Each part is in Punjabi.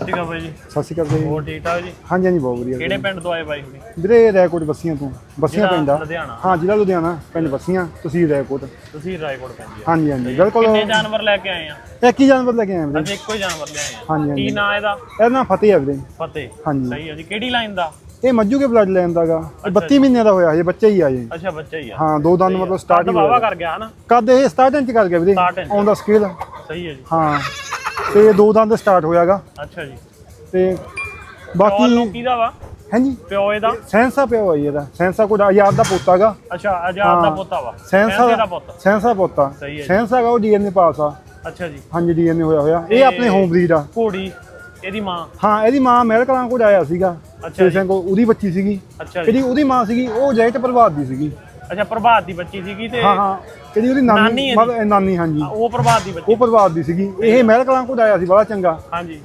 ਸ਼੍ਰੀ ਅਕਾਲ ਬਾਈ ਜੀ। ਸਤਿ ਸ਼੍ਰੀ ਅਕਾਲ ਜੀ। ਹੋਰ ਠੀਕ ਠਾਕ ਜੀ? ਹਾਂਜੀ ਹਾਂਜੀ ਬਹੁਤ ਵਧੀਆ ਕਿਹੜੇ ਪਿੰਡ ਤੋਂ ਆਏ ਬਾਈ ਹੁਣੀ ਵੀਰੇ ਰੈਕੋਟ ਬੱਸੀਆਂ ਤੋਂ। ਬੱਸੀਆਂ ਜ਼ਿਲ੍ਹਾ ਪੈਂਦਾ ਲੁਧਿਆਣਾ। ਹਾਂ ਜ਼ਿਲ੍ਹਾ ਲੁਧਿਆਣਾ ਪਿੰਡ ਬੱਸੀਆਂ ਤੁਸੀਂ ਰੈਕੋਟ। ਤੁਸੀਂ ਰਾਏਕੋਟ ਪੈਂਦੀ ਆ ਹਾਂਜੀ ਹਾਂਜੀ ਬਿਲਕੁਲ। ਕਿੰਨੇ ਜਾਨਵਰ ਲੈ ਕੇ ਆਏ ਆ? ਇੱਕ ਹੀ ਜਾਨਵਰ ਲੈ ਕੇ ਆਏ ਵੀਰੇ। ਅਸੀਂ ਇੱਕੋ ਹੀ ਜਾਨਵਰ ਲੈ ਆਏ ਆ। ਹਾਂਜੀ ਕੀ ਹਾਂਜੀ ਨਾਂ ਇਹਦਾ? ਇਹਦਾ ਨਾਮ ਫਤਿਹ ਹੈ ਵੀਰੇ। ਫਤਿਹ। ਹਾਂਜੀ। ਸਹੀ ਹੈ ਜੀ। ਕਿਹੜੀ ਲਾਈਨ ਦਾ? ਇਹ ਮੱਜੂ ਕੇ ਬਲੱਡ ਲੈਣ ਦਾਗਾ 32 ਮਹੀਨਿਆਂ ਦਾ ਹੋਇਆ ਹਜੇ ਬੱਚਾ ਹੀ ਆ ਜੀ ਅੱਛਾ ਬੱਚਾ ਹੀ ਆ। ਹਾਂ ਦੋ ਦੰਦ ਮਤਲਬ ਸਟਾਰਟ ਹੀ ਵਾਵਾ ਹੋਇਆ। ਕਰ ਗਿਆ ਨਾ ਕਦ ਇਹ 67 ਇੰਚ ਕਰ ਗਿਆ ਵੀਰੇ। 67 ਇੰਚ। ਔਨ ਦਾ ਸਕੇਲ ਸਹੀ ਹੈ ਜੀ। ਹਾਂ। ਤੇ ਇਹ ਦੋ ਦੰਦ ਸਟਾਰਟ ਹੋਇਆਗਾ। ਅੱਛਾ ਜੀ। ਤੇ ਪਿਓ ਬਾਕੀ ਨੂੰ ਕਿਹਦਾ ਵਾ? ਹਾਂਜੀ। ਪਿਓ ਇਹਦਾ? ਸੈਂਸਾ ਹੋਇਆ ਜੀ ਇਹਦਾ। ਸੈਂਸਾ ਕੋਈ ਆਜ਼ਾਦ ਦਾ ਪੋਤਾਗਾ ਅੱਛਾ ਆਜ਼ਾਦ ਦਾ ਹਾਂ। ਪੋਤਾ ਵਾ। ਸੈਂਸਾ ਦਾ ਪੁੱਤ। ਸੈਂਸਾ ਪੋਤਾ। ਹੈ। ਸੈਂਸਾ ਦਾ ਉਹ ਡੀਐਨਏ ਪਾਸ ਆ। ਅੱਛਾ ਜੀ। ਹਾਂਜੀ ਡੀਐਨਏ ਹੋਇਆ ਹੋਇਆ। ਇਹ ਆਪਣੇ ਹੋਮ ਬਰੀਡ ਆ। ਘੋੜੀ ਇਹਦੀ ਮਾਂ? ਹਾਂ ਇਹਦੀ ਮਾਂ ਅਮਰੀਕਾ ਕੋਲ ਆਇਆ ਸੀਗਾ। ਅੱਛਾ ਜੀ। ਸਿੰਘ ਕੋਲ ਉਹਦੀ ਬੱਚੀ ਸੀਗੀ। ਅੱਛਾ ਜੀ। ਜਿਹੜੀ ਉਹਦੀ ਮਾਂ ਸੀਗੀ ਉਹ ਜੈਟ ਪ੍ਰਭਾਤ ਦੀ ਸੀਗੀ। ਅੱਛਾ ਪ੍ਰਭਾਤ ਦੀ ਬੱਚੀ ਸੀਗੀ ਤੇ ਹਾਂ ਹਾਂ। ਜਿਹੜੀ ਉਹਦੀ ਨਾਨੀ ਨਾਨੀ ਇਹਦੀ? ਮਤਲਬ ਨਾਨੀ ਹਾਂਜੀ। ਉਹ ਪ੍ਰਭਾਤ ਦੀ ਬੱਚੀ। ਉਹ ਪ੍ਰਭਾਤ ਦੀ ਸੀਗੀ। ਇਹ ਅਮਰੀਕਾ ਕੋਲ ਆਇਆ ਸੀ ਬੜਾ ਚੰਗਾ। ਹਾਂਜੀ।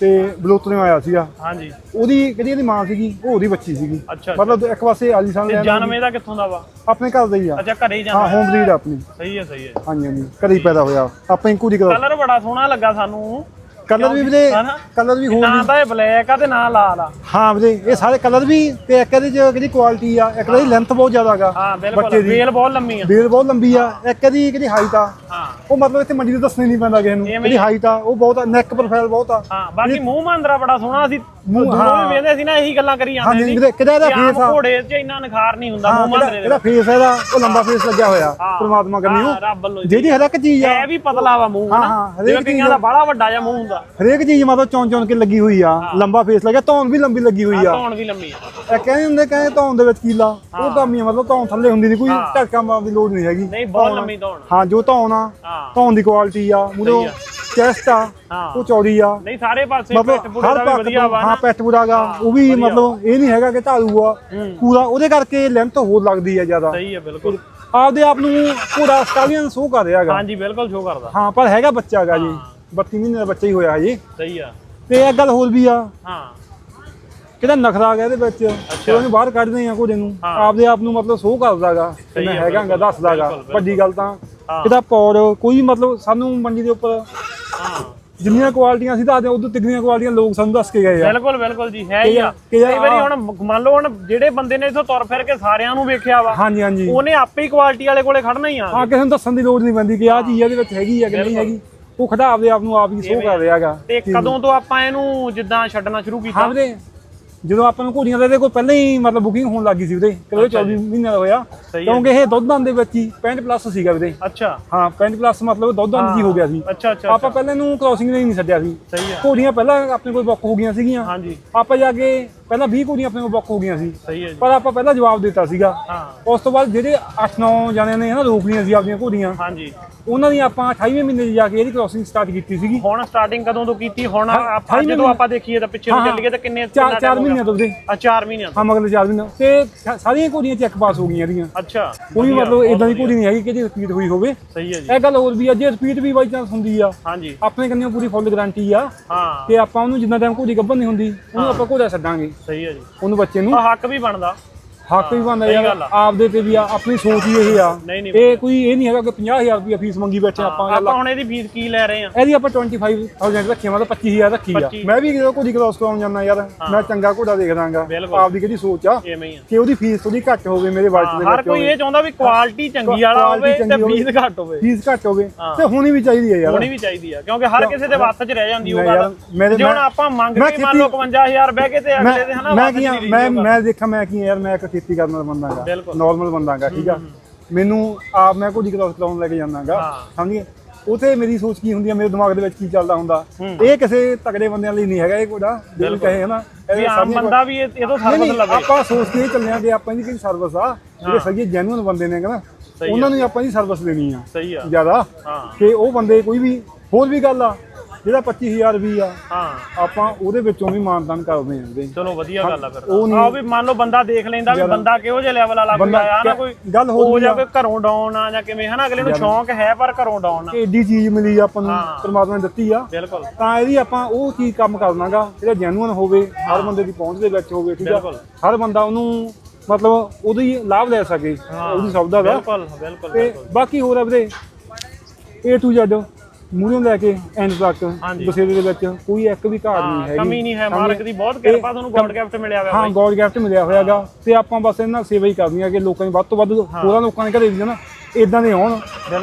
ਤੇ ਬਲੋਤਰਿਓਂ ਆਇਆ ਸੀਗਾ। ਹਾਂਜੀ। ਉਹਦੀ ਜਿਹੜੀ ਇਹਦੀ ਮਾਂ ਸੀਗੀ? ਉਹ ਉਹਦੀ ਬੱਚੀ ਸੀਗੀ। ਅੱਛਾ ਮਤਲਬ ਇੱਕ ਪਾਸੇ ਆਲੀਸ਼ਾਨ ਤੇ ਲੈਣ ਜਨਮ ਇਹਦਾ ਕਿੱਥੋਂ ਦਾ ਵਾ? ਆਪਣੇ ਘਰ ਦਾ ਹੀ ਆ। ਅੱਛਾ ਘਰੇ ਹੀ ਹਾਂ ਜਾਂਦਾ ਹੋਮ ਬਰੀਡ ਆਪਣੀ। ਸਹੀ ਹੈ ਸਹੀ ਹੈ। ਹਾਂਜੀ ਹਾਂਜੀ। ਘਰੇ ਹੀ ਪੈਦਾ ਹੋਇਆ। ਆਪਾਂ ਇੰਕੂ ਦੀ ਕਲਰ ਬੜਾ ਸੋਹਣਾ ਲੱਗਾ ਸਾਨੂੰ। ਕਲਰ ਵੀ ਵੀਰੇ ਹਨਾ? ਕਲਰ ਵੀ ਨਾ ਤਾਂ ਇਹ ਬਲੈਕ ਆ ਤੇ ਨਾ ਲਾਲ ਆ। ਹਾਂ ਵੀਰੇ ਇਹ ਸਾਰੇ ਕਲਰ ਵੀ ਤੇ ਇੱਕ ਇਹਦੇ ਚ ਜਿਹੜੀ ਕੁਆਲਿਟੀ ਆ ਇੱਕ ਇਹਦੀ ਲੈਂਥ ਬਹੁਤ ਜ਼ਿਆਦਾ ਹਾਂ ਬਿਲਕੁਲ। ਦੀ। ਵੇਲ ਬਹੁਤ ਲੰਮੀ ਆ। ਬੇਲ ਬਹੁਤ ਲੰਬੀ ਆ ਇੱਕ ਇਹਦੀ ਜਿਹੜੀ ਹਾਈਟ ਆ। ਹਾਂ। ਉਹ ਮਤਲਬ ਇੱਥੇ ਮੰਡੀ ਤੇ ਦੱਸਣੀ ਨਹੀਂ ਪੈਂਦਾ ਕਿਸੇ ਨੂੰ ਜਿਹੜੀ ਹਾਈਟ ਆ। ਉਹ ਬਹੁਤ ਨੈਕ ਪ੍ਰੋਫਾਈਲ ਬਹੁਤ ਆ। ਹਾਂ ਬਾਕੀ ਮੂੰਹ ਮਾਂਦਰਾ ਬੜਾ ਸੋਹਣਾ ਸੀ ਮੂੰਹ, ਹਾਂ। ਵੀ ਵੇਖਦੇ ਸੀ ਨਾ ਇਹੀ ਗੱਲਾਂ ਕਰੀ ਜਾਂਦੇ ਹਾਂਜੀ ਸੀ। ਵੀਰੇ ਕਿਹਦਾ ਇਹਦਾ ਫੇਸ ਆ। ਘੋੜੇ 'ਚ ਇੰਨਾ ਨਿਖਾਰ ਨਹੀਂ ਹੁੰਦਾ ਮੂੰਹ ਮਾਂਦਰੇ ਦੇ ਇਹਦਾ ਫੇਸ ਇਹਦਾ? ਉਹ ਲੰਬਾ ਫੇਸ ਲੱਗਿਆ ਹੋਇਆ। ਪ੍ਰਮਾਤਮਾ ਕਰਨੀ ਉਹ। ਜਿਹੜੀ ਹਰ ਇੱਕ ਚੀਜ਼ ਆ। ਇਹ ਵੀ ਪਤਲਾ ਵਾ ਮੂੰਹ ਹਾਂ, ਹਰੇਕ ਚੀਜ਼ ਦਾ ਬੜਾ ਵੱਡਾ ਜਿਹਾ ਮੂੰਹ ਹੁੰਦਾ। ਹਰੇਕ ਚੀਜ਼ ਮਤਲਬ ਚੌਂ ਚੌਂ ਕੇ ਲੱਗੀ ਹੋਈ ਆ ਲੰਬਾ ਫੇਸ ਲੱਗਿਆ ਧੌਣ ਵੀ ਲੰਬੀ ਲੱਗੀ ਹੋਈ ਆ। ਧੌਣ ਵੀ ਲੰਮੀ ਆ। ਇਹ ਕਹਿੰਦੇ ਹੁੰਦੇ ਕਹਿੰਦੇ ਧੌਣ ਦੇ ਵਿੱਚ ਕੀਲਾ। ਉਹ ਕੰਮ ਹੀ। ਆ ਮਤਲਬ ਧੌਣ ਥੱਲੇ ਹੁੰਦੀ ਨਹੀਂ ਕੋਈ। ਝਟਕਾ ਮਾਰਨ ਦੀ ਲੋੜ ਨਹੀਂ ਹੈਗੀ। ਨਹੀਂ ਬਹੁਤ ਲੰਮੀ ਧੌਣ ਹਾਂ ਜੋ ਧੌਣ ਆ ਧੌਣ ਦੀ ਕੁਆਲਿਟੀ ਆ ਮੂਰੋ। ਚੈਸਟ ਆ ਹਾਂ। ਉਹ ਚੌੜੀ ਆ। ਨਹੀਂ ਸਾਰੇ ਪਾਸੇ ਮਤਲਬ ਪਿੱਠ ਪੂੜੇ ਹਰ ਦਾ ਵੀ ਪੱਖ ਵਧੀਆ ਤੋਂ ਵਾ ਹਾਂ ਨਾ ਪੈਟ ਪੂਰਾਗਾ ਉਹ ਵੀ ਵਧੀਆ। ਮਤਲਬ ਇਹ ਨਹੀਂ ਹੈਗਾ ਕਿ ਢਾਲੂ ਆ। ਹੂੰ। ਪੂਰਾ ਉਹਦੇ ਕਰਕੇ ਲੈਂਥ ਹੋਰ ਲੱਗਦੀ ਆ ਜ਼ਿਆਦਾ। ਸਹੀ ਹੈ ਬਿਲਕੁਲ। ਆਪਦੇ ਆਪ ਨੂੰ ਪੂਰਾ ਸਟਾਲੀਅਨ ਸ਼ੋ ਕਰ ਰਿਹਾ ਹੈਗਾ। ਹਾਂਜੀ ਬਿਲਕੁਲ ਸ਼ੋ ਕਰਦਾ। ਹਾਂ ਪਰ ਹੈਗਾ ਬੱਚਾ ਹੈਗਾ ਜੀ। 32 ਮਹੀਨੇ ਦਾ ਬੱਚਾ ਹੀ ਹੋਇਆ ਜੀ। ਸਹੀ ਆ। ਤੇ ਇੱਕ ਗੱਲ ਹੋਰ ਵੀ ਆ। ਹਾਂ। ਕਿਹੜਾ ਨਖਰਾ ਹੈਗਾ ਇਹਦੇ ਵਿੱਚ। ਤੇ ਉਹਨੂੰ ਬਾਹਰ ਕੱਢਦੇ ਆ ਘੋੜੇ ਨੂੰ। ਹਾਂ। ਆਪਦੇ ਆਪ ਨੂੰ ਮਤਲਬ ਸ਼ੋ ਕਰਦਾਗਾ ਸਹੀ ਮੈਂ ਹੈ, ਹੈਗਾਗਾ ਬਿਲਕੁਲ, ਦੱਸਦਾਗਾ ਬਿਲਕੁਲ, ਵੱਡੀ ਗੱਲ ਤਾਂ ਹਾਂ। ਇਹਦਾ ਪੌੜ ਕੋਈ ਮਤਲਬ ਸਾਨੂੰ ਮੰਡੀ ਦੇ ਉੱਪਰ ਜਿੰਨੀਆਂ ਕੁਆਲਿਟੀਆਂ ਸੀ ਦੱਸਦੇ ਉਦੋਂ ਤਿੰਨੀਆਂ ਕੁਆਲਿਟੀਆਂ ਲੋਕ ਸਾਨੂੰ ਦੱਸ ਕੇ ਗਏ ਆ। ਬਿਲਕੁਲ ਬਿਲਕੁਲ ਜੀ ਹੈ ਹੀ ਆ। ਕਈ ਵਾਰੀ ਹੁਣ ਮੰਨ ਲਓ ਹੁਣ ਜਿਹੜੇ ਬੰਦੇ ਨੇ ਇਥੋਂ ਤੁਰ ਫਿਰ ਕੇ ਸਾਰਿਆਂ ਨੂੰ ਵੇਖਿਆ ਵਾ ਹਾਂਜੀ ਹਾਂਜੀ। ਉਹਨੇ ਆਪੇ ਹੀ ਕੁਆਲਿਟੀ ਵਾਲੇ ਕੋਲੇ ਖੜਨਾ ਹੀ ਆ। ਹਾਂ ਕਿਸੇ ਨੂੰ ਦੱਸਣ ਦੀ ਲੋੜ ਨਹੀਂ ਪੈਂਦੀ ਕਿ ਆਹ ਚੀਜ਼ ਇਹਦੇ ਵਿੱਚ ਹੈਗੀ ਆ ਕਿ ਨਹੀਂ ਹੈਗੀ। ਉਹ ਖੜਾ ਆਪਦੇ ਆਪ ਨੂੰ ਆਪ ਹੀ ਸ਼ੋ ਕਰ ਰਿਹਾ ਹੈਗਾ। ਤੇ ਕਦੋਂ ਤੋਂ ਆਪਾਂ ਇਹਨੂੰ ਜਿੱਦਾਂ ਛੱਡਣਾ ਸ਼ੁਰੂ ਕੀਤਾ? ਹਾਂ ਵੀਰੇ ਜਦੋਂ ਆਪਾਂ ਨੂੰ ਘੋੜੀਆਂ ਦਾ ਇਹਦੇ ਕੋਲ ਪਹਿਲਾਂ ਹੀ ਮਤਲਬ ਬੁਕਿੰਗ ਹੋਣ ਲੱਗੀ ਸੀ ਵੀਰੇ ਕਿਲੋ 24 ਮਹੀਨੇ ਦਾ ਹੋਇਆ। ਸਹੀ ਹੈ। ਕਿਉਂਕਿ ਇਹ ਦੁੱਧਾਂ ਦੇ ਵਿੱਚ ਹੀ 65 ਪਲੱਸ ਸੀਗਾ ਵੀਰੇ। ਅੱਛਾ। ਹਾਂ 65 ਪਲੱਸ ਮਤਲਬ ਦੁੱਧਾਂ ਦੀ ਹੋ। ਗਿਆ ਸੀ। ਅੱਛਾ ਅੱਛਾ ਆਪਾਂ ਪਹਿਲਾਂ ਇਹਨੂੰ ਕ੍ਰਾਸਿੰਗ ਨਹੀਂ ਛੱਡਿਆ ਸੀ। ਸਹੀ ਆ ਘੋੜੀਆਂ ਪਹਿਲਾਂ ਆਪਣੇ ਕੋਲ ਬੁੱਕ ਹੋ ਗਈਆਂ ਸੀਗੀਆਂ। ਹਾਂਜੀ। ਆਪਾਂ ਜਾ ਕੇ ਪਹਿਲਾਂ 20 ਘੋੜੀਆਂ ਆਪਣੇ ਕੋਲ ਬੁੱਕ ਹੋ ਗਈਆਂ ਸੀ। ਸਹੀ ਹੈ ਜੀ। ਪਰ ਆਪਾਂ ਪਹਿਲਾਂ ਜਵਾਬ ਦਿੱਤਾ ਸੀਗਾ। ਹਾਂ। ਉਸ ਤੋਂ ਬਾਅਦ ਜਿਹੜੇ 8-9 ਜਣਿਆਂ ਨੇ ਹਨਾ ਰੋਕ ਲਈਆਂ ਸੀ ਆਪਣੀਆਂ ਘੋੜੀਆਂ ਹਾਂਜੀ। ਉਹਨਾਂ ਦੀ ਆਪਾਂ 28ਵੇਂ ਮਹੀਨੇ 'ਚ ਜਾ ਕੇ ਇਹਦੀ ਕ੍ਰਾਸਿੰਗ ਸਟਾਰਟ ਕੀਤੀ ਸੀਗੀ। ਹੁਣ ਸਟਾਰਟਿੰਗ ਕਦੋਂ ਤੋਂ ਕੀਤੀ? ਹੁਣ ਆਪਾਂ ਜਦੋਂ ਆਪਾਂ ਦੇਖੀਏ ਤਾਂ ਪਿੱਛੇ ਨੂੰ ਚੱਲੀਏ ਤਾਂ ਕਿੰਨੇ ਚਾਰ ਕਿੰਨਾ ਚਾਰ time ਹੋ ਮਹੀਨਿਆਂ ਤੋਂ ਗਿਆ? ਆ 4 ਮਹੀਨਿਆਂ ਤੋਂ। ਹਾਂ ਮਗਲੇ ਚਾਰ ਮਹੀਨੇ ਤੇ। ਸਾਰੀਆਂ ਘੋੜੀਆਂ ਚੈੱਕ ਪਾਸ ਹੋ ਗਈਆਂ ਇਹਦੀਆਂ। ਅੱਛਾ। ਕੋਈ ਮਤਲਬ ਇਦਾਂ ਦੀ। ਘੋੜੀ ਨਹੀਂ ਹੈਗੀ ਕਿ ਜੇ ਰਿਪੀਟ ਹੋਈ ਹੋਵੇ। ਸਹੀ ਹੈ ਜੀ। ਇਹ ਗੱਲ ਹੋਰ ਵੀ ਆ ਜੇ ਰਿਪੀਟ ਵੀ ਬਾਈ ਚਾਂਸ ਹੁੰਦੀ ਆ ਹਾਂਜੀ। ਆਪਣੇ ਕੰਨਿਓ ਪੂਰੀ ਫੁੱਲ ਗਾਰੰਟੀ ਆ। ਹਾਂ। ਕਿ ਆਪਾਂ ਉਹਨੂੰ ਜਿੰਨਾ ਟਾਈਮ ਘੋੜੀ ਗੱਭਣ ਨਹੀਂ ਹੁੰਦੀ ਉਹਨੂੰ ਆਪਾਂ ਘੋੜਾ ਛੱਡਾਂਗੇ। ਸਹੀ ਹੈ ਜੀ। ਉਹਨੂੰ ਬੱਚੇ ਨੂੰ? ਆ ਹੱਕ ਵੀ ਬਣਦਾ। ਹੱਕ ਵੀ ਬਣਦਾ ਯਾਰ ਆ। ਆਪਦੇ ਤੇ ਵੀ ਆ ਆਪਣੀ ਸੋਚ ਹੀ ਇਹ ਆ ਇਹ ਕੋਈ ਇਹ ਨਹੀਂ ਹੈਗਾ ਕਿ 50000 ਰੁਪਏ ਫੀਸ ਮੰਗੀ ਬੈਠੇ ਆਪਾਂ ਆਪਾਂ ਹੁਣ ਇਹਦੀ ਫੀਸ ਕੀ ਲੈ ਰਹੇ ਆ ਇਹਦੀ ਆਪਾਂ 25000 ਰੱਖੀ ਆ, ਮਤਲਬ 25000 ਰੱਖੀ ਆ 25 ਮੈਂ ਵੀ ਜਦੋਂ ਘੋੜੀ ਕ੍ਰਾਸ ਕਰਾਉਣ ਜਾਂਦਾ ਯਾਰ ਮੈਂ ਚੰਗਾ ਘੋੜਾ ਦੇਖ ਦਾਂਗਾ ਬਿਲਕੁਲ। ਆਪਦੀ ਕਿਹੜੀ ਸੋਚ ਆ ਆ ਕਿ ਉਹਦੀ ਫੀਸ ਥੋੜੀ ਘੱਟ ਹੋਵੇ ਮੇਰੇ ਬਜਟ ਦੇ ਹਰ ਵਿੱਚ ਕੋਈ ਹੋਵੇ ਇਹ ਚਾਹੁੰਦਾ ਵੀ ਕੁਆਲਿਟੀ ਚੰਗੀ ਵਾਲਾ ਹੋਵੇ ਤੇ। ਫੀਸ ਘੱਟ ਹੋਵੇ ਫੀਸ ਘੱਟ ਹੋਵੇ। ਤੇ ਹੋਣੀ ਵੀ ਚਾਹੀਦੀ ਹੈ ਯਾਰ ਹੋਣੀ ਵੀ ਚਾਹੀਦੀ ਆ ਕਿਉਂਕਿ ਹਰ ਕਿਸੇ ਦੇ ਵੱਸ 'ਚ ਰਹਿ ਜਾਂਦੀ ਉਹ ਗੱਲ ਜੇ ਹੁਣ ਆਪਾਂ ਮੰਗ ਕੇ ਮੰਨ ਲਓ 51000 ਬਹਿ ਕੇ ਤੇ ਅਗਲੇ ਦੇ ਹਨਾ ਮੈਂ ਕੀ ਆ, ਮੈਂ। ਮੈਂ ਦੇਖਾਂ ਮੈਂ ਕੀ ਆ ਯਾਰ ਮੈਂ ਇੱਕ ਖੇਤੀ ਕਰਨ ਵਾਲਾ ਬੰਦਾ ਹੈਗਾ ਬਿਲਕੁਲ। ਨਾਰਮਲ ਬੰਦਾ ਹੈਗਾ ਠੀਕ ਆ? ਮੈਨੂੰ ਆਪ ਮੈਂ ਕੋਈ ਕ੍ਰਾਸ ਕਰਾਉਣ ਲੈ ਕੇ ਜਾਂਦਾਗਾ ਹਾਂ। ਸਮਝੀਏ ਉਥੇ ਮੇਰੀ ਸੋਚ ਕੀ ਹੁੰਦੀ ਆ ਮੇਰੇ ਦਿਮਾਗ ਦੇ ਵਿੱਚ ਕੀ ਚੱਲਦਾ ਹੁੰਦਾ? ਇਹ ਕਿਸੇ ਤਗੜੇ ਬੰਦਿਆਂ ਲਈ ਨਹੀਂ ਹੈਗਾ ਇਹ ਕੋਡਾ ਜਿਹਨੂੰ ਕਹੇ ਹਨਾ? ਵੀ ਇਹ ਆਮ ਬੰਦਾ ਵੀ ਇਹ ਇਹ ਤੋਂ ਨਹੀਂ, ਸਰਵਿਸ ਨਹੀਂ, ਲਵੇ ਆਪਾਂ ਸੋਚ ਕੇ ਹੀ ਚੱਲੇ ਆ ਕਿ ਆਪਾਂ ਇਹਦੀ ਕਿਹੜੀ ਸਰਵਿਸ ਆ ਜਿਹੜੇ ਸਹੀ ਜੈਨੂਇਨ ਬੰਦੇ ਨੇ ਕਹਿੰਦਾ ਸਹੀ ਉਹਨਾਂ ਨੂੰ ਹੀ ਆਪਾਂ ਇਹਦੀ ਸਰਵਿਸ ਦੇਣੀ ਆ ਸਹੀ ਆ। ਜ਼ਿਆਦਾ। ਹਾਂ। ਕਿ ਉਹ ਬੰਦੇ ਕੋਈ ਵੀ ਹੋਰ ਵੀ ਗੱਲ ਆ ਜਿਹੜਾ 25000 ਵੀ ਆ ਹਾਂ। ਆਪਾਂ ਉਹਦੇ ਵਿੱਚੋਂ ਵੀ ਮਾਨਦਾਨ ਕਰਦੇ ਆਂ ਵੀਰੇ। ਚਲੋ ਵਧੀਆ ਗੱਲ ਆ ਫਿਰ ਉਹ ਨਹੀਂ- ਵੀ ਮੰਨ ਲਓ ਬੰਦਾ ਦੇਖ ਲੈਂਦਾ ਵੀ ਬੰਦਾ ਕਿਹੋ ਜਿਹਾ ਲੈਵਲ ਵਾਲਾ ਕੋਈ ਬੰਦਾ ਆਇਆ ਨਾ ਕੋਈ ਗੱਲ ਹੋਰ ਉਹ ਵੀ ਜਾਂ ਆ। ਕੋਈ ਘਰੋਂ ਡਾਉਨ ਆ ਜਾਂ ਕਿਵੇਂ ਹਨਾ? ਅਗਲੇ ਨੂੰ ਸ਼ੌਂਕ ਹੈ ਪਰ ਘਰੋਂ ਡਾਉਨ ਆ। ਏਡੀ ਚੀਜ਼ ਮਿਲੀ ਆਪਾਂ ਨੂੰ ਹਾਂ। ਪਰਮਾਤਮਾ ਨੇ ਦਿੱਤੀ ਆ। ਬਿਲਕੁਲ। ਤਾਂ ਇਹਦੀ ਆਪਾਂ ਉਹ ਚੀਜ਼ ਕੰਮ ਕਰਨਾਗਾ ਜਿਹੜਾ ਜੈਨੂਇਨ ਹੋਵੇ ਹਰ ਬੰਦੇ ਦੀ ਪਹੁੰਚ ਦੇ ਵਿੱਚ ਹੋਵੇ ਠੀਕ ਆ? ਬਿਲਕੁਲ। ਹਰ ਬੰਦਾ ਉਹਨੂੰ ਮਤਲਬ ਉਹਦੀ ਲਾਭ ਲੈ ਸਕੇ ਉਹਦੀ ਸੌਦਾ ਦਾ। ਬਿਲਕੁਲ ਬਿਲਕੁਲ ਤੇ ਬਾਕੀ ਹੋਰ ਆ ਵੀਰੇ A to Z ਮੂਹਰੋਂ ਲੈ ਕੇ ਐਂਡ ਤੱਕ ਹਾਂਜੀ। ਬਸੇਰੇ ਦੇ ਵਿੱਚ ਕੋਈ ਇੱਕ ਵੀ ਘਾਟ ਨਹੀਂ ਹੈਗੀ। ਕਮੀ ਨਹੀਂ ਹੈ ਮਾਲਕ ਦੀ ਬਹੁਤ ਕਿਰਪਾ ਤੁਹਾਨੂੰ ਗੋਲਡ ਗਿਫਟ ਮਿਲਿਆ ਹੋਇਆ ਹਾਂ ਬਾਈ। ਗੋਡ ਗਿਫਟ ਮਿਲਿਆ ਹੋਇਆਗਾ ਤੇ ਆਪਾਂ ਬਸ ਇਹਨਾਂ ਨਾਲ ਸੇਵਾ ਹੀ ਕਰਨੀ ਹੈ ਕਿ ਲੋਕਾਂ ਦੀ ਵੱਧ ਤੋਂ ਵੱਧ ਹੋਰਾਂ ਲੋਕਾਂ ਦੇ ਘਰੇ ਵੀ ਨਾ ਇਦਾਂ ਦੇ ਆਉਣ।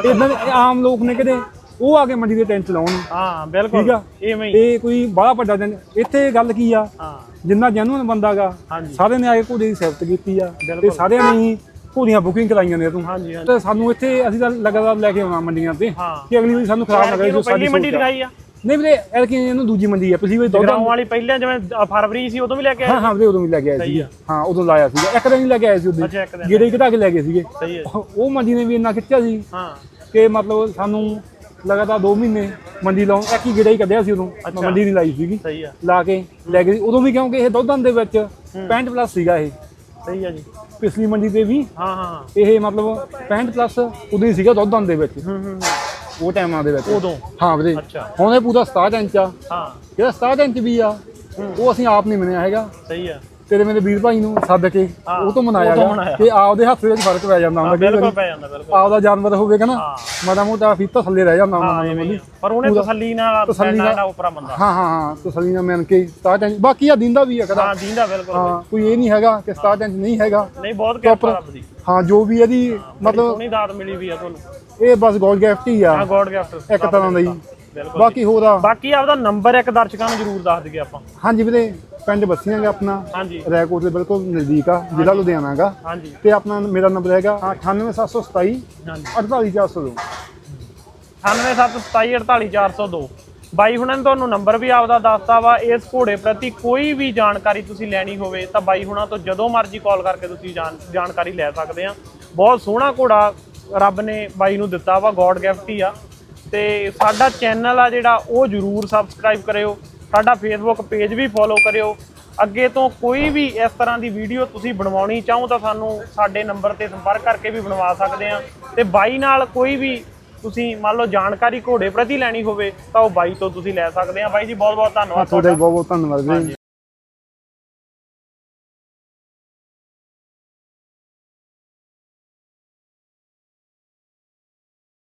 ਇਦਾਂ ਦੇ ਆਮ ਲੋਕ ਨੇ ਕਿਤੇ ਉਹ ਆ ਕੇ ਮੰਡੀ ਦੇ ਟੈਂਟ ਲਾਉਣ। ਹਾਂ ਬਿਲਕੁਲ। ਠੀਕ ਆ। ਇਵੇਂ ਹੀ। ਇਹ ਕੋਈ ਬੜਾ ਵੱਡਾ ਦਿਨ ਇੱਥੇ ਗੱਲ ਕੀ ਆ? ਹਾਂ। ਜਿੰਨਾ ਜੈਨੂਨ ਬੰਦਾਗਾ ਹਾਂਜੀ। ਸਾਰਿਆਂ ਨੇ ਆ ਕੇ ਘੋੜੇ ਦੀ ਸਿਫਤ ਕੀਤੀ ਆ। ਤੇ। ਸਾਰਿਆਂ ਨੇ ਹੀ ਘੋੜੀਆਂ ਬੁਕਿੰਗ ਕਰਾਈਆਂ ਨੇ ਤੂੰ। ਹਾਂਜੀ ਹਾਂਜੀ। ਤੇ ਸਾਨੂੰ ਇੱਥੇ ਅਸੀਂ ਤਾਂ ਲਗਾਤਾਰ ਲੈ ਕੇ ਆਉਣਾ ਮੰਡੀਆਂ ਤੇ। ਹਾਂ। ਕਿ ਅਗਲੀ ਵਾਰੀ ਸਾਨੂੰ ਖਰਾਬ ਨਾ ਕਰੇ ਜੋ ਸਾਡੀ ਮੰਡੀ ਸੋਚ ਆ। ਦਿਖਾਈ ਆ। ਨਹੀਂ ਵੀਰੇ ਐਲਕੀ ਇਹਨੂੰ ਦੂਜੀ ਮੰਡੀ ਆ ਪਿਛਲੀ ਵਾਰੀ ਗਰਾਉਂ ਵਾਲੀ ਪਹਿਲਾਂ ਜਿਵੇਂ ਅ, ਫਰਵਰੀ ਸੀ ਉਦੋਂ ਵੀ ਲੈ ਕੇ ਆਏ ਹਾਂ ਹਾਂ ਵੀਰੇ ਉਦੋਂ ਵੀ ਲੈ ਕੇ ਆਏ ਸਹੀ ਸੀ ਆ। ਹਾਂ ਉਦੋਂ ਲਾਇਆ ਸੀਗਾ। ਇੱਕ ਦਿਨ ਹੀ ਲੈ ਕੇ ਆਏ ਸੀ ਉਦੋਂ ਅੱਛਾ ਇੱਕ ਦਿਨ ਗੇੜੇ ਘਟਾ ਕੇ ਲੈ ਗਏ ਸੀਗੇ। ਸਹੀ ਹੈ ਉਹ ਮੰਡੀ ਨੇ ਵੀ ਇੰਨਾ ਖਿੱਚਿਆ ਸੀ ਹਾਂ। ਕਿ ਮਤਲਬ ਸਾਨੂੰ ਲਗਾਤਾਰ 2 ਮਹੀਨੇ ਮੰਡੀ ਲਾਉਣ ਇੱਕ ਹੀ ਗੇੜਾ ਹੀ ਕੱਢਿਆ ਸੀ ਉਦੋਂ। ਅੱਛਾ। ਮੰਡੀ ਨਹੀਂ ਲਾਈ ਸੀਗੀ। ਸਹੀ ਆ। ਲਾ ਕੇ ਲੈ ਗਏ ਸੀ। ਉਦੋਂ ਵੀ ਕਿਉਂਕਿ ਇਹ ਦੁੱਧਾਂ ਦੇ ਵਿੱਚ 65 ਪਲੱਸ ਸੀਗਾ ਇਹ। ਸਹੀ ਆ ਜੀ। ਪਿਛਲੀ ਮੰਡੀ ਤੇ ਵੀ? ਹਾਂ ਹਾਂ ਇਹ ਮਤਲਬ 65 ਪਲੱਸ ਉਦੋਂ ਹੀ ਸੀਗਾ ਦੁੱਧਾਂ ਦੇ ਵਿੱਚ। ਹੂੰ ਹੂੰ ਹੂੰ। ਉਹ ਟਾਈਮਾਂ ਦੇ ਵਿੱਚ। ਉਦੋਂ? ਹਾਂ ਵੀਰੇ। ਅੱਛਾ। ਹੁਣ ਇਹ ਪੂਰਾ 67 ਇੰਚ ਆ। ਹਾਂ। ਜਿਹੜਾ 67 ਇੰਚ ਵੀ ਆ ਉਹ ਅਸੀਂ ਆਪ ਨਹੀਂ ਮੰਨਿਆ ਹੈਗਾ। ਸਹੀ ਆ। ਤੇਰੇ ਮੇਰੇ ਵੀਰ ਭਾਈ ਨੂੰ ਸੱਦ ਕੇ ਉਹ ਤੋਂ ਮਨਾਇਆ ਗਿਆ। ਕਿ ਆਪਦੇ ਹੱਥ ਵਿੱਚ ਫ਼ਰਕ ਪੈ ਜਾਂਦਾ ਹੁੰਦਾ ਬਿਲਕੁਲ ਪੈ ਜਾਂਦਾ ਬਿਲਕੁਲ। ਆਪਦਾ ਜਾਨਵਰ ਹੋਵੇਗਾ ਨਾ ਮਾੜਾ ਮੋਟਾ ਫੀਤਾ ਥੱਲੇ ਰਹਿ ਜਾਂਦਾ ਹੁੰਦਾ। ਆ। ਪਰ ਉਹਨੇ ਤਸੱਲੀ ਨਾਲ ਤਸੱਲੀ ਨਾਲ- ਉਪਰਾ ਬੰਦਾ। ਹਾਂ ਹਾਂ ਹਾਂ ਤਸੱਲੀ ਨਾਲ ਮੰਨ ਕੇ 67 ਇੰਚ ਬਾਕੀ ਆ ਦਿੰਦਾ ਵੀ ਹੈ ਕਦਾ। ਹਾਂ ਦੀਂਦਾ ਬਿਲਕੁਲ ਹਾਂ ਕੋਈ ਇਹ ਨਹੀਂ ਹੈਗਾ ਕਿ 67 ਇੰਚ ਨਹੀਂ ਹੈਗਾ। ਨਹੀਂ ਬਹੁਤ ਕਿਰਪਾ ਰੱਬ ਦੀ। ਹਾਂ ਜੋ ਵੀ ਇਹਦੀ ਮਤਲਬ ਸੋਹਣੀ ਦਾਤ ਮਿਲੀ ਵੀ ਆ ਤੁਹਾਨੂੰ। ਇਹ ਬਸ ਗੋਲ ਗਿਫਟ ਹੀ ਆ। ਹਾਂ ਗੋਡ ਗਿਫਟ ਇੱਕ ਤਰ੍ਹਾਂ ਦਾ ਹੀ। ਬਿਲਕੁਲ ਬਾਕੀ ਹੋਰ ਆ। ਬਾਕੀ ਆਪਦਾ ਨੰਬਰ ਇੱਕ ਦਰਸ਼ਕਾਂ ਨੂੰ ਜ਼ਰੂਰ ਦੱਸ ਦਈਏ ਆਪਾਂ। ਹਾਂਜੀ ਵੀਰੇ। ਪਿੰਡ ਬੱਸੀਆਂਗੇ ਆਪਣਾ ਹਾਂਜੀ। ਰੈਕੋਰਡ ਦੇ ਬਿਲਕੁਲ ਨਜ਼ਦੀਕ ਆ ਜ਼ਿਲ੍ਹਾ ਲੁਧਿਆਣਾ ਗਾ। ਹਾਂਜੀ। ਤੇ ਆਪਣਾ ਮੇਰਾ ਨੰਬਰ ਹੈਗਾ 98727 ਹਾਂਜੀ। 48402 9727248402 ਬਾਈ ਹੁਣਾਂ ਨੇ ਤੁਹਾਨੂੰ ਨੰਬਰ ਵੀ ਆਪਦਾ ਦੱਸਤਾ ਵਾ ਇਸ ਘੋੜੇ ਪ੍ਰਤੀ ਕੋਈ ਵੀ ਜਾਣਕਾਰੀ ਤੁਸੀਂ ਲੈਣੀ ਹੋਵੇ ਤਾਂ ਬਾਈ ਹੁਣਾਂ ਤੋਂ ਜਦੋਂ ਮਰਜ਼ੀ ਕਾਲ ਕਰਕੇ ਤੁਸੀਂ ਜਾਣ- ਜਾਣਕਾਰੀ ਲੈ ਸਕਦੇ ਆ। ਬਹੁਤ ਸੋਹਣਾ ਘੋੜਾ ਰੱਬ ਨੇ ਬਾਈ ਨੂੰ ਦਿੱਤਾ ਵਾ ਗੋਡ ਗਿਫਟ ਹੀ ਆ। ਤੇ ਸਾਡਾ ਚੈਨਲ ਆ ਜਿਹੜਾ ਉਹ ਜਰੂਰ ਸਬਸਕ੍ਰਾਈਬ ਕਰਿਓ। ਸਾਡਾ ਫੇਸਬੁੱਕ ਪੇਜ ਵੀ ਫੋਲੋ ਕਰਿਓ। ਅੱਗੇ ਤੋਂ ਕੋਈ ਵੀ ਇਸ ਤਰ੍ਹਾਂ ਦੀ ਵੀਡੀਓ ਤੁਸੀਂ ਬਣਵਾਉਣੀ ਚਾਹੋ ਤਾਂ ਸਾਨੂੰ ਸਾਡੇ ਨੰਬਰ ਤੇ ਸੰਪਰਕ ਕਰਕੇ ਵੀ ਬਣਵਾ ਸਕਦੇ ਆ। ਤੇ ਬਾਈ ਨਾਲ ਕੋਈ ਵੀ ਤੁਸੀਂ ਮੰਨ ਲਓ ਜਾਣਕਾਰੀ ਘੋੜੇ ਪ੍ਰਤੀ ਲੈਣੀ ਹੋਵੇ ਤਾਂ ਉਹ ਬਾਈ ਤੋਂ ਤੁਸੀਂ ਲੈ ਸਕਦੇ ਆ। ਬਾਈ ਜੀ ਬਹੁਤ ਬਹੁਤ ਧੰਨਵਾਦ ਤੁਹਾਡਾ ਬਹੁਤ ਬਹੁਤ ਧੰਨਵਾਦ ਵੀਰੇ